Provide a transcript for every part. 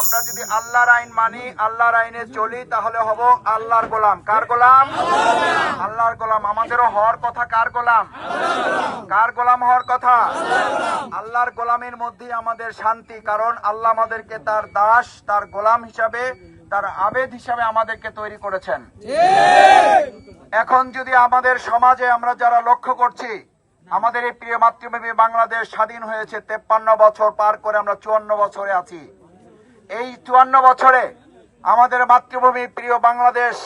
আমরা যদি আল্লাহর আইন মানি, আল্লাহর আইনে চলি, তাহলে হব আল্লাহর গোলাম। কার গোলাম? আল্লাহর গোলাম। আমাদেরও হওয়ার কথা কার গোলাম? কার গোলাম হওয়ার কথা? আল্লাহর গোলামের মধ্যে আমাদের শান্তি, কারণ আল্লাহ আমাদেরকে তার দাস, তার গোলাম হিসাবে, তার আবেদ হিসাবে আমাদেরকে তৈরি করেছেন। এখন যদি আমাদের সমাজে আমরা যারা লক্ষ্য করছি, আমাদের এই প্রিয় মাতৃভূমি বাংলাদেশ স্বাধীন হয়েছে তেপ্পান্ন বছর পার করে আমরা চুয়ান্ন বছরে আছি। এই চুয়ান্ন বছরে আমাদের মাতৃভূমি প্রিয় বাংলাদেশ,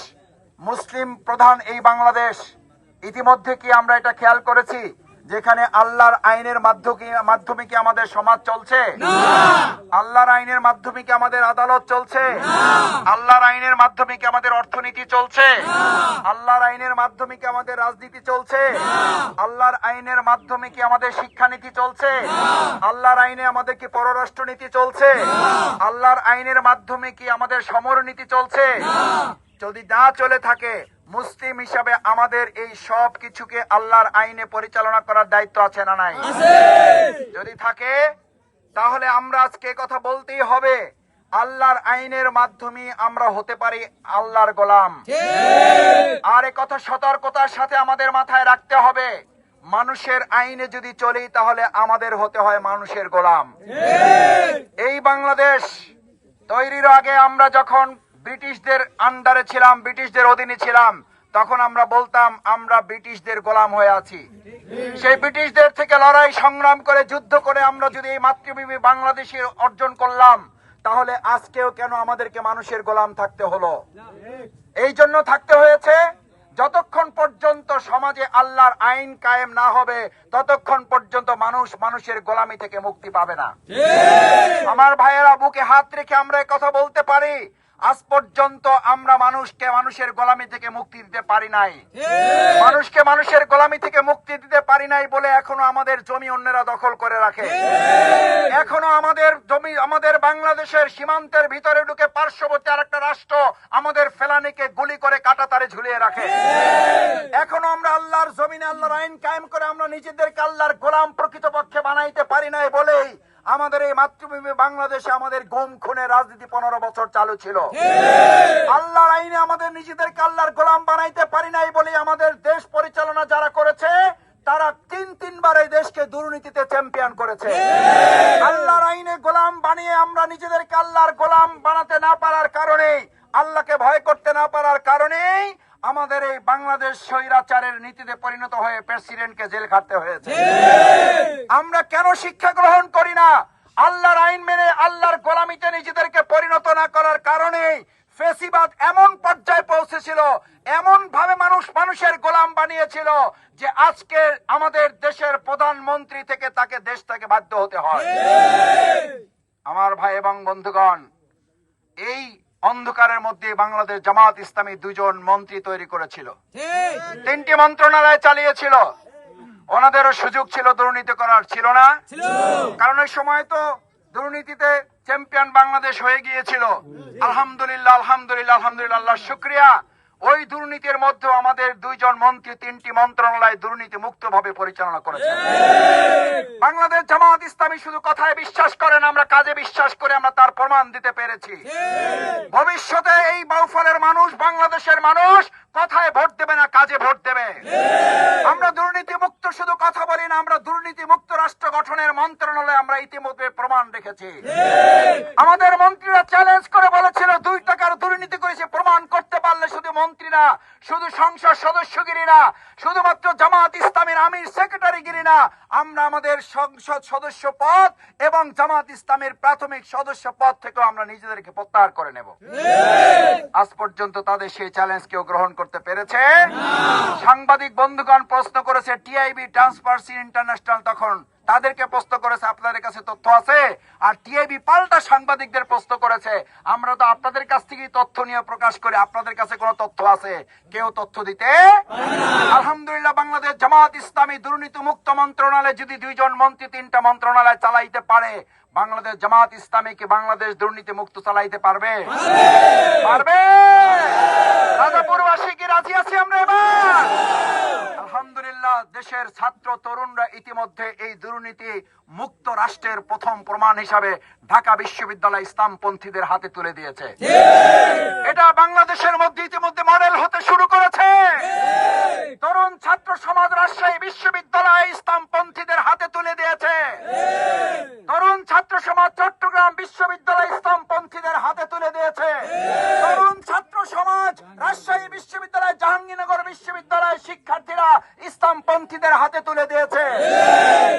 মুসলিম প্রধান এই বাংলাদেশ, ইতিমধ্যে কি আমরা এটা খেয়াল করেছি? যেখানে আল্লাহর আইনের মাধ্যমে মাধ্যমে কি আমাদের সমাজ চলছে? আল্লাহর আইনের মাধ্যমে কি আমাদের আদালত চলছে? আল্লাহর আইনের মাধ্যমে কি আমাদের অর্থনীতি চলছে? আল্লাহর আইনের মাধ্যমে কি আমাদের রাজনীতি চলছে? আল্লাহর আইনের মাধ্যমে কি আমাদের শিক্ষানীতি চলছে? আল্লাহর আইনে আমাদের কি পররাষ্ট্রনীতি চলছে? আল্লাহর আইনের মাধ্যমে কি আমাদের সমরনীতি চলছে? যদি না চলে থাকে মুসলিম হিসাবে আমাদের এই সব কিছুকে আল্লাহর আইনে পরিচালনা করার দায়িত্ব আছে না নাই? যদি থাকে তাহলে আমরা আজকে কথা বলতেই হবে। আল্লাহর আইনের মাধ্যমে আমরা হতে পারি আল্লাহর গোলাম। আর কথা সতর্কতার সাথে আমাদের মাথায় রাখতে হবে। মানুষের আইনে যদি চলি তাহলে আমাদের হতে হয় মানুষের গোলাম। এই বাংলাদেশ তৈরির আগে আমরা যখন ব্রিটিশদের আন্ডারে ছিলাম ব্রিটিশদের অধীনে ছিলাম। তখন আমরা বলতাম আমরা ব্রিটিশদের গোলাম হয়ে আছি। সেই ব্রিটিশদের থেকে লড়াই সংগ্রাম করে যুদ্ধ করে আমরা যদি এই মাতৃভূমি বাংলাদেশে অর্জন করলাম তাহলে আজকেও কেন আমাদেরকে মানুষের গোলাম থাকতে হলো? এই জন্য থাকতে হয়েছে যতক্ষণ পর্যন্ত সমাজে আল্লাহর আইন কায়েম না হবে ততক্ষণ পর্যন্ত মানুষ মানুষের গোলামি থেকে মুক্তি পাবে না। আমার ভাইয়েরা বুকে হাত রেখে আমরা কথা বলতে পারি আজ পর্যন্ত আমরা মানুষকে মানুষের গোলামি থেকে মুক্তি দিতে পারি নাই। মানুষকে মানুষের গোলামি থেকে মুক্তি দিতে পারি নাই বলে এখনও আমাদের জমি অন্যরা দখল করে রাখে। এখনও আমাদের জমি আমাদের বাংলাদেশের সীমান্তের ভিতরে ঢুকে পার্শ্ববর্তী আর একটা রাষ্ট্র আমাদের ফেলানিকে গুলি করে কাটা তারে ঝুলিয়ে রাখে। এখনও আমরা আল্লাহর জমিনে আল্লাহর আইন কায়েম করে আমরা নিজেদেরকে আল্লাহর গোলাম প্রকৃতপক্ষে বানাইতে পারি নাই বলেই আমাদের এই মাতৃভূমি বাংলাদেশে আমাদের গুম খুনে রাজনীতি পনেরো বছর চালু ছিল। আল্লাহর আইনে আমাদের নিজেদেরকে আল্লাহর গোলাম বানাইতে পারি নাই বলে আমাদের দেশ পরিচালনা যারা করেছে তারা তিন তিনবার এই দেশকে দুর্নীতিতে চ্যাম্পিয়ন করেছে। আল্লাহর আইনে গোলাম বানিয়ে আমরা নিজেদেরকে আল্লাহর গোলাম বানাতে না পারার কারণে আল্লাহকে ভয় করতে না পারার আমাদের এই বাংলাদেশ স্বৈরাচারের নীতিতে পরিণত হয়ে প্রেসিডেন্টকে জেল খাটতে হয়েছে। আমরা কেন শিক্ষা গ্রহণ করি না? আল্লাহর আইন মেনে আল্লাহর গোলামিতে নিজেদেরকে পরিণত না করার কারণে ফেসিবাদ এমন পর্যায়ে পৌঁছেছিল এমন ভাবে মানুষ মানুষের গোলাম বানিয়েছিল যে আজকে আমাদের দেশের প্রধানমন্ত্রী থেকে তাকে দেশ থেকে বাধ্য হতে হয়। আমার ভাই এবং বন্ধুগণ এই অন্ধকারের মধ্যে বাংলাদেশ জামাত ইসলামী দুজন মন্ত্রী তৈরি করেছিল। তিনটি মন্ত্রণালয় চালিয়েছিল। ওনাদেরও সুযোগ ছিল দুর্নীতি করার। ছিল না? কারণ ওই সময় তো দুর্নীতিতে চ্যাম্পিয়ন বাংলাদেশ হয়ে গিয়েছিল। আলহামদুলিল্লাহ আলহামদুলিল্লাহ আলহামদুলিল্লাহ শুক্রিয়া। ওই দুর্নীতির মধ্যে আমাদের দুইজন মন্ত্রী তিনটি মন্ত্রণালয় দুর্নীতি মুক্ত ভাবে পরিচালনা করেছে বাংলাদেশ জামাত ইসলামী শুধু কথায় বিশ্বাস করেন আমরা কাজে বিশ্বাস করে আমরা তার প্রমাণ দিতে পেরেছি। ভবিষ্যতে এই বাউফলের মানুষ বাংলাদেশের মানুষ কথায় ভোট দেবে না কাজে ভোট দেবে। আমরা দুর্নীতি মুক্ত শুধু কথা বলি না আমরা দুর্নীতি মুক্ত রাষ্ট্র গঠনের মন্ত্রণালয়ে আমরা ইতিমধ্যে প্রমাণ রেখেছি। আমাদের মন্ত্রীরা চ্যালেঞ্জ করে বলেছিল দুই টাকার দুর্নীতি করেছে প্রমাণ করতে পারলে শুধু মন্ত্রী না শুধু সংসদ সদস্যগিরি না শুধুমাত্র জামাত ইসলামের আমির সেক্রেটারিগিরি না আমরা আমাদের সংসদ সদস্য পদ এবং জামাত ইসলামের প্রাথমিক সদস্য পদ থেকেও আমরা নিজেদেরকে প্রত্যাহার করে নেব। আজ পর্যন্ত তাদের সেই চ্যালেঞ্জ কেউ গ্রহণ করতে পেরেছে? সাংবাদিক বন্ধুগণ প্রশ্ন করেছে টিআইবি ট্রান্সপারেন্সি ইন্টারন্যাশনাল তখন তাদেরকে প্রশ্ন করেছে আপনাদের কাছে তথ্য আছে? আর টিআইবি পাল্টা সাংবাদিকদের প্রশ্ন করেছে আমরা তো আপনাদের কাছ থেকেই তথ্য নিয়ে প্রকাশ করি আপনাদের কাছে কোনো তথ্য আছে? কেউ তথ্য দিতে আলহামদুলিল্লাহ বাংলাদেশ জামাত ইসলামী দুর্নীতি মুক্ত মন্ত্রণালয় যদি দুইজন মন্ত্রী তিনটা মন্ত্রণালয় চালাইতে পারে বাংলাদেশ জামাত ইসলামী কি বাংলাদেশ দুর্নীতি মুক্ত চালাইতে পারবে? পারবে। রাজাপুরবাসী কি রাজি আছি আমরা এবার? আলহামদুলিল্লাহ দেশের ছাত্র তরুণরা ইতিমধ্যে এই দুর্নীতি মুক্ত রাষ্ট্রের প্রথম প্রমাণ হিসাবে ঢাকা বিশ্ববিদ্যালয় ইসলামপন্থীদের হাতে তুলে দিয়েছে। এটা বাংলাদেশের মধ্যে ইতিমধ্যে মডেল হতে শুরু করেছে। তরুণ ছাত্র সমাজ রাজশাহী বিশ্ববিদ্যালয় ইসলামপন্থীদের হাতে তুলে দিয়েছে। তরুণ ছাত্র সমাজ চট্টগ্রাম বিশ্ববিদ্যালয় ইসলামপন্থীদের হাতে তুলে দিয়েছে তরুণ ছাত্র সমাজ রাজশাহী বিশ্ববিদ্যালয় জাহাঙ্গীরনগর বিশ্ববিদ্যালয় শিক্ষার্থীরা ইসলামপন্থীদের হাতে তুলে দিয়েছে।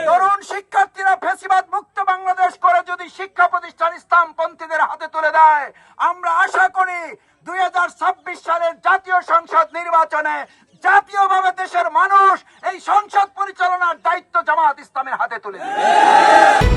তরুণ শিক্ষার্থীরা ফেসিবাদ মুক্ত বাংলাদেশ করে যদি শিক্ষা প্রতিষ্ঠান ইসলাম পন্থীদের হাতে তুলে দেয়, আমরা আশা করি দুই হাজার ছাব্বিশ সালের জাতীয় সংসদ নির্বাচনে জাতীয়ভাবে দেশের মানুষ এই সংসদ পরিচালনার দায়িত্ব জামাত ইসলামের হাতে তুলে দেবে।